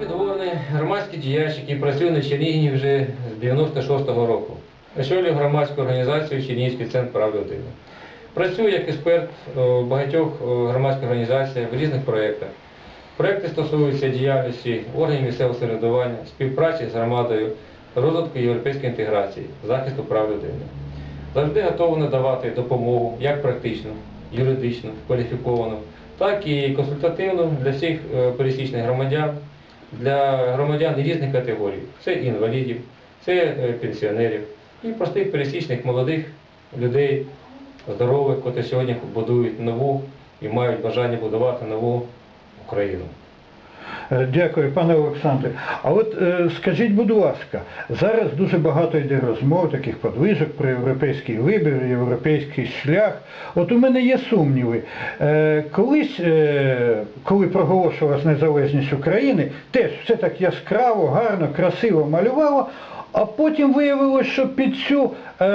Підгорний громадський діяч, який працює на Чернігівні вже з 96-го року. Очолює громадську організацію Чернігівський центр прав людини. Працює як експерт у багатьох громадських організаціях в різних проєктах. Проєкти стосуються діяльності органів місцевого самоврядування, співпраці з громадою, розвитку європейської інтеграції, захисту прав людини. Завжди готовий надавати допомогу як практичну, юридичну, кваліфіковану, так і консультативну для всіх е, пересічних громадян, для громадян різних категорій. Це інвалідів, це е, пенсіонерів і простих пересічних молодих людей, здорових, котрі сьогодні будують нову і мають бажання будувати нову Україну. Е, Дякую, пане Олександре. А от е, скажіть, будь ласка, зараз дуже багато йде розмов, таких подвижок про європейський вибір, європейський шлях. От у мене є сумніви. Е, колись, коли проголошувалась незалежність України, теж все так яскраво, гарно, красиво малювало. А потім виявилось, що під цю е,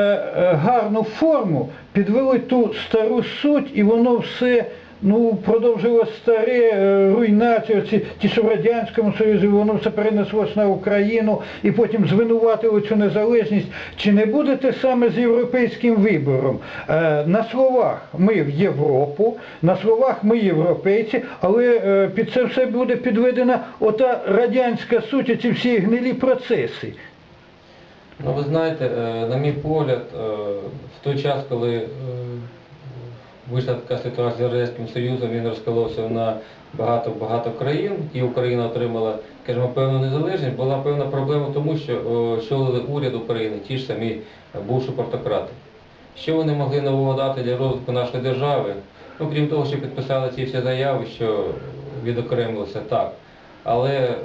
гарну форму підвели ту стару суть, і воно все ну, продовжило старе е, руйнацію, ці, ті, що в Радянському Союзі, воно все перенеслось на Україну і потім звинуватили цю незалежність. Чи не буде те саме з європейським вибором? Е, на словах ми в Європу, на словах ми європейці, але е, під це все буде підведена ота радянська суть, ці всі гнилі процеси. Ну, ви знаєте, е, на мій погляд, е, в той час, коли вийшла така ситуація з Радянським Союзом, він розколовся на багато-багато країн, і Україна отримала, скажімо, певну незалежність, була певна проблема тому, що очолили уряд України, ті ж самі бувші портократи. Що вони могли нового дати для розвитку нашої держави? Ну, крім того, що підписали ці всі заяви, що відокремилися так. Але е,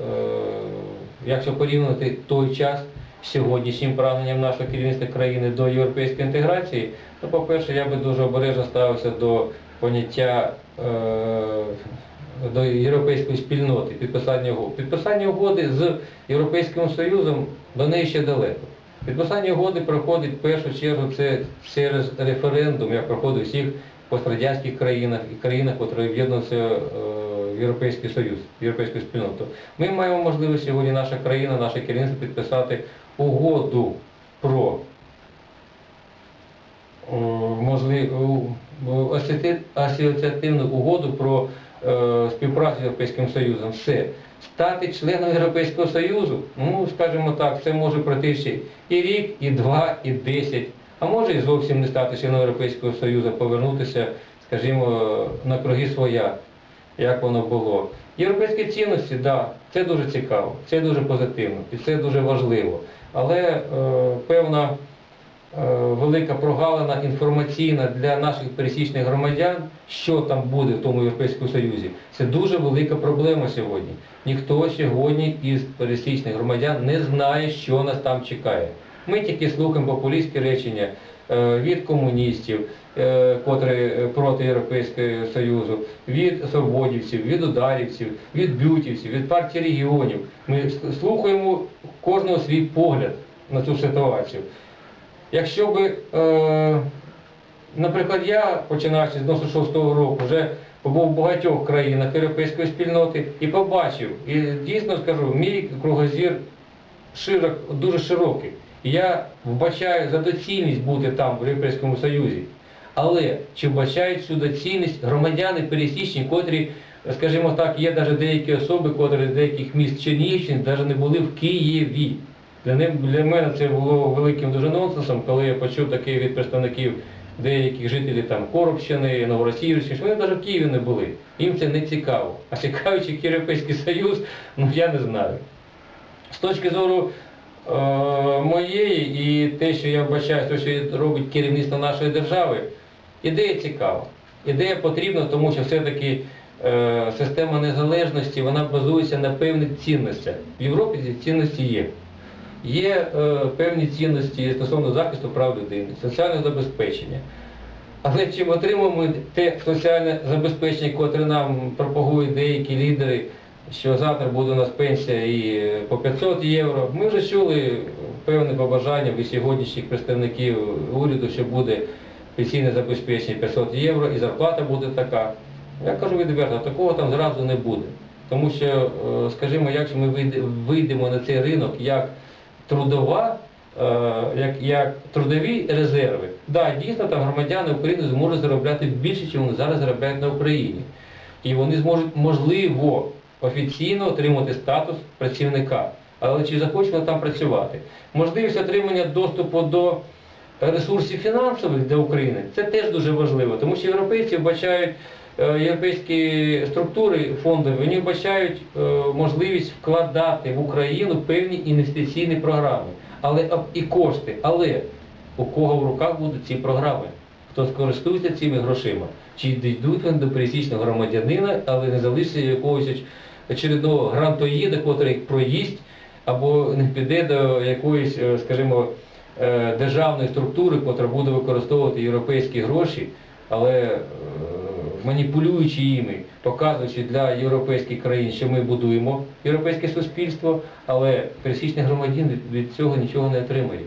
якщо порівняти той час сьогоднішнім прагненням нашого керівництва країни до європейської інтеграції, то, по-перше, я би дуже обережно ставився до поняття е, до європейської спільноти, підписання угод. Підписання угоди з Європейським Союзом до неї ще далеко. Підписання угоди проходить в першу чергу це через референдум, як проходить у всіх пострадянських країнах і країнах, які об'єднуються е, в Європейський Союз, в Європейську спільноту. Ми маємо можливість сьогодні, наша країна, наше керівництво підписати угоду про е, асоціативну угоду про е, співпрацю з Європейським Союзом. Все. Стати членом Європейського Союзу, ну, скажімо так, це може пройти ще і рік, і два, і десять, а може і зовсім не стати членом Європейського Союзу, повернутися, скажімо, на круги своя, як воно було. Європейські цінності, так, да, це дуже цікаво, це дуже позитивно і це дуже важливо. Але е, певна е, велика прогалина інформаційна для наших пересічних громадян, що там буде в тому Європейському Союзі, це дуже велика проблема сьогодні. Ніхто сьогодні із пересічних громадян не знає, що нас там чекає. Ми тільки слухаємо популістські речення е, від комуністів, котрі е, проти Європейського Союзу, від свободівців, від ударівців, від бютівців, від партії регіонів. Ми слухаємо кожного свій погляд на цю ситуацію. Якщо би, е, наприклад, я, починаючи з 96-го року, вже побув в багатьох країнах європейської спільноти і побачив, і дійсно скажу, мій кругозір широк, дуже широкий. Я вбачаю за доцільність бути там, в Європейському Союзі. Але чи вбачають цю доцільність громадяни пересічні, котрі, скажімо так, є навіть деякі особи, котрі з деяких міст Чернігівщини навіть не були в Києві. Для, них, для мене це було великим дуже нонсенсом, коли я почув таке від представників деяких жителів там Коробщини, Новоросіївщини, що вони навіть в Києві не були. Їм це не цікаво. А цікавить як Європейський Союз, ну я не знаю. З точки зору е, моєї і те, що я вбачаю, те, що робить керівництво нашої держави, ідея цікава. Ідея потрібна, тому що все-таки е, система незалежності вона базується на певних цінностях. В Європі ці цінності є. Є е, певні цінності стосовно захисту прав людини, соціального забезпечення. Але чи ми отримуємо те соціальне забезпечення, котре нам пропагують деякі лідери, що завтра буде у нас пенсія і по 500 євро. Ми вже чули певне побажання від сьогоднішніх представників уряду, що буде пенсійне забезпечення 500 євро і зарплата буде така. Я кажу відверто, такого там зразу не буде. Тому що, е, скажімо, якщо ми вийдемо на цей ринок як трудова, е, як, як трудові резерви, да, дійсно там громадяни України зможуть заробляти більше, ніж вони зараз заробляють на Україні. І вони зможуть, можливо, офіційно отримати статус працівника. Але чи захочуть вони там працювати? Можливість отримання доступу до ресурсів фінансових для України це теж дуже важливо, тому що європейці вбачають е, європейські структури фондові, вони вбачають е, можливість вкладати в Україну певні інвестиційні програми, але і кошти. Але у кого в руках будуть ці програми? Хто скористується цими грошима? Чи дійдуть вони до пересічного громадянина, але не залишиться якогось оч- очередного грантоїда, котрий проїсть, або не піде до якоїсь, е, скажімо, державної структури, котра буде використовувати європейські гроші, але е, маніпулюючи їми, показуючи для європейських країн, що ми будуємо європейське суспільство, але пересічний громадян від, цього нічого не отримає.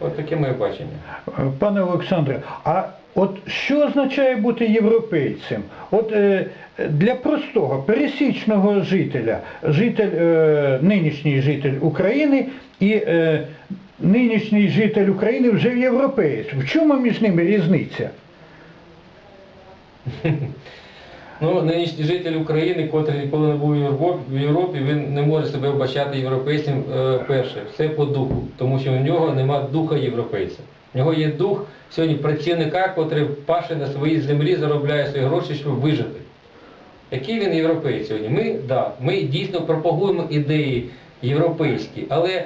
От таке моє бачення. Е, Пане Олександре, а от що означає бути європейцем? От е, для простого, пересічного жителя, житель, е, нинішній житель України і е, нинішній житель України вже європеєць. В чому між ними різниця? Ну, нинішній житель України, котрий ніколи не був в Європі, він не може себе вбачати європейцем е, перше. Все по духу, тому що у нього нема духа європейця. У нього є дух сьогодні працівника, котрий паше на своїй землі, заробляє свої гроші, щоб вижити. Який він європейць сьогодні? Ми, да, ми дійсно пропагуємо ідеї європейські, але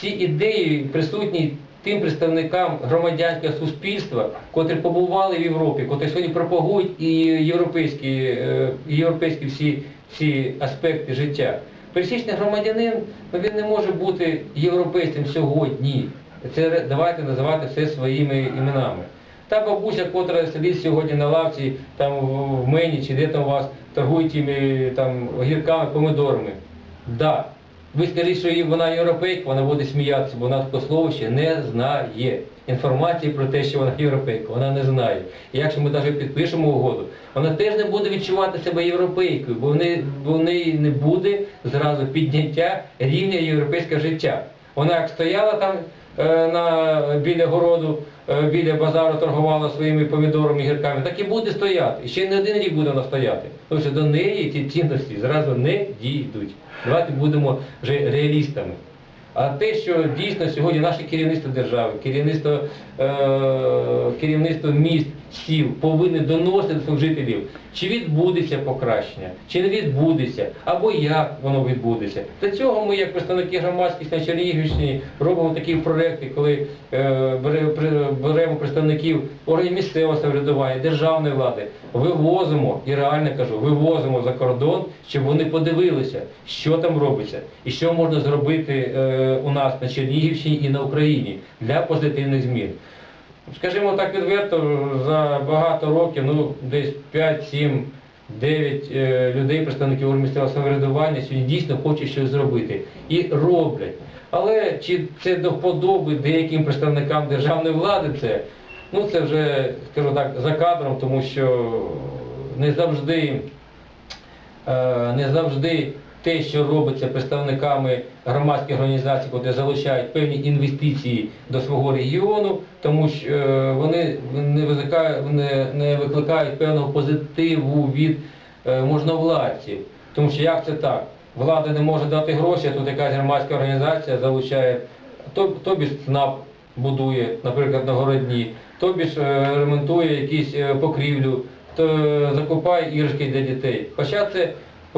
ці ідеї присутні тим представникам громадянського суспільства, котрі побували в Європі, котрі сьогодні пропагують і європейські, е, європейські всі, всі аспекти життя. Пересічний громадянин, ну, він не може бути європейцем сьогодні. Це давайте називати все своїми іменами. Та бабуся, котра сидить сьогодні на лавці, там в мені чи де там у вас торгують тими там огірками, помидорами. Да. Ви скажіть, що вона європейка, вона буде сміятися, бо вона такого слова ще не знає. Інформації про те, що вона європейка, вона не знає. І якщо ми навіть підпишемо угоду, вона теж не буде відчувати себе європейкою, бо в неї, бо в неї не буде зразу підняття рівня європейського життя. Вона як стояла там на, біля городу, е, біля базару торгувала своїми помідорами гірками, так і буде стояти. Ще не один рік буде вона стояти. Тому що до неї ці цінності зразу не дійдуть. Давайте будемо вже реалістами. А те, що дійсно сьогодні наше керівництво держави, керівництво, е, керівництво міст, сіл повинні доносити до своїх жителів, чи відбудеться покращення, чи не відбудеться, або як воно відбудеться. Для цього ми, як представники громадськості на Чернігівщині, робимо такі проекти, коли е, беремо представників органів місцевого самоврядування, державної влади, вивозимо, і реально кажу, вивозимо за кордон, щоб вони подивилися, що там робиться, і що можна зробити е, у нас на Чернігівщині і на Україні для позитивних змін. Скажімо так відверто, за багато років, ну десь 5, 7, 9 е, людей, представників місцевого самоврядування, сьогодні дійсно хочуть щось зробити. І роблять. Але чи це до вподоби деяким представникам державної влади це, ну це вже, скажу так, за кадром, тому що не завжди е, не завжди те, що робиться представниками громадських організацій, які залучають певні інвестиції до свого регіону, тому що е, вони не викликають, не, викликають певного позитиву від е, можновладців. Тому що як це так? Влада не може дати гроші, а тут якась громадська організація залучає, то, тобі ж будує, наприклад, на городні, тобі ж е, ремонтує якісь покрівлю, то закупає іграшки для дітей. Хоча це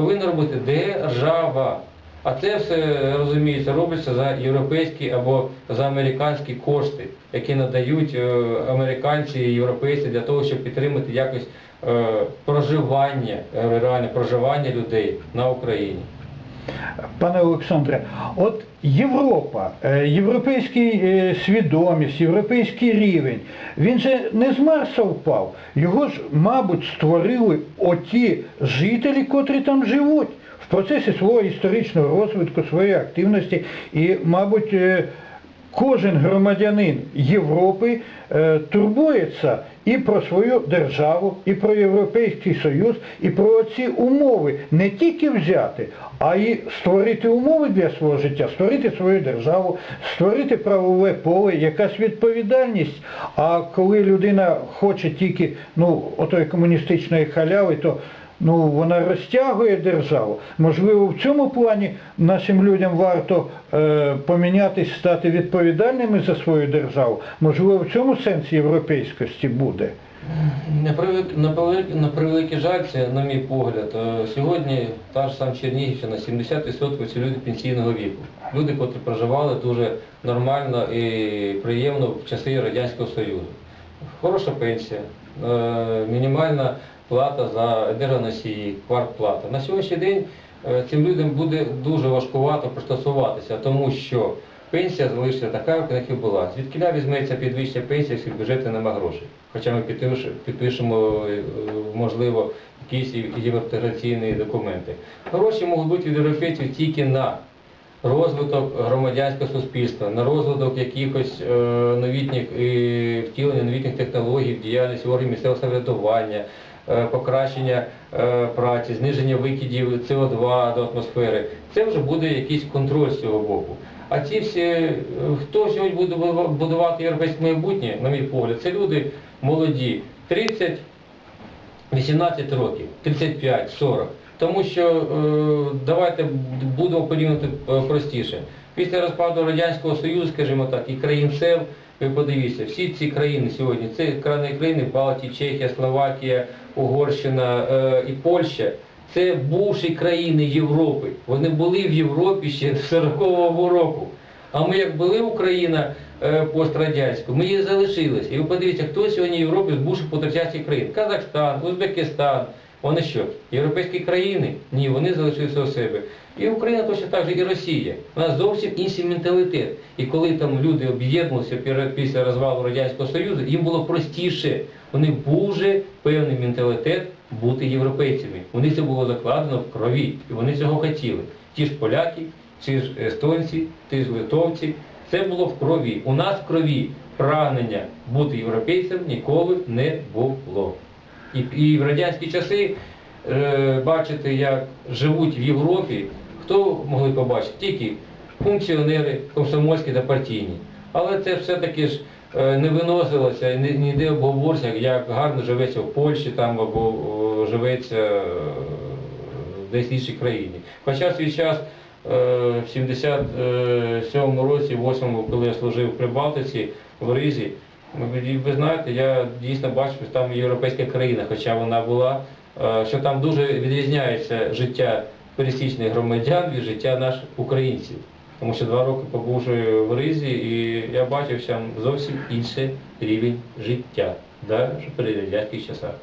повинна робити держава. А це все, розуміється, робиться за європейські або за американські кошти, які надають е, американці і європейці для того, щоб підтримати якось е, проживання, е, реальне проживання людей на Україні. Пане Олександре, от Європа, е, європейський е, свідомість, європейський рівень, він же не з Марса впав. Його ж, мабуть, створили оті жителі, котрі там живуть в процесі свого історичного розвитку, своєї активності. І, мабуть, е, кожен громадянин Європи е, турбується і про свою державу, і про Європейський Союз, і про ці умови не тільки взяти, а й створити умови для свого життя, створити свою державу, створити правове поле, якась відповідальність. А коли людина хоче тільки ну, отої комуністичної халяви, то ну, вона розтягує державу. Можливо, в цьому плані нашим людям варто е, помінятись, стати відповідальними за свою державу. Можливо, в цьому сенсі європейськості буде. На превеликий, на, превеликий, на превеликий жаль, це, на мій погляд, е, сьогодні та ж сам Чернігівщина, 70% це люди пенсійного віку. Люди, котрі проживали дуже нормально і приємно в часи Радянського Союзу. Хороша пенсія, е, мінімальна плата за енергоносії, квартплата. На сьогоднішній день е, цим людям буде дуже важкувато пристосуватися, тому що пенсія залишиться така, як і була. Звідкиля візьметься підвищення пенсії, якщо в бюджеті нема грошей. Хоча ми підпишемо, е, можливо, якісь євроінтеграційні документи. Гроші можуть бути від європейців тільки на розвиток громадянського суспільства, на розвиток якихось е, новітніх втілення новітніх технологій в діяльності органів місцевого самоврядування, покращення е, праці, зниження викидів СО2 до атмосфери. Це вже буде якийсь контроль з цього боку. А ці всі, е, хто сьогодні буде будувати європейське майбутнє, на мій погляд, це люди молоді, 30 18 років, 35, 40. Тому що е, давайте будемо порівняти е, простіше. Після розпаду Радянського Союзу, скажімо так, і країн СЕВ, ви подивіться, всі ці країни сьогодні, це країни країни Балтії, Чехія, Словакія, Угорщина е, і Польща. Це бувші країни Європи. Вони були в Європі ще з 40-го року. А ми як були Україна пострадянська, ми її залишилися. І ви подивіться, хто сьогодні в Європі з бувших пострадянських країн? Казахстан, Узбекистан. Вони що? Європейські країни? Ні, вони залишилися у себе. І Україна точно так же, і Росія. У нас зовсім інший менталітет. І коли там люди об'єднувалися після розвалу Радянського Союзу, їм було простіше. У них був певний менталітет бути європейцями. Них це було закладено в крові, і вони цього хотіли. Ті ж поляки, ті ж естонці, ті ж литовці. Це було в крові. У нас в крові прагнення бути європейцем ніколи не було. І, і в радянські часи е, бачити, як живуть в Європі, хто могли побачити? Тільки функціонери комсомольські та партійні. Але це все-таки ж е, не виносилося і ніде обговорся, як гарно живеться в Польщі там або о, живеться е, десь в іншій країні. Хоча в свій час е, в 77-му році, 8-му, коли я служив при Балтиці, в Ризі, ви, ви знаєте, я дійсно бачив, що там європейська країна, хоча вона була, е, що там дуже відрізняється життя пересічних громадян від життя наших українців. Тому що два роки побувши в Ризі, і я бачив там зовсім інший рівень життя, навіть при радянських часах.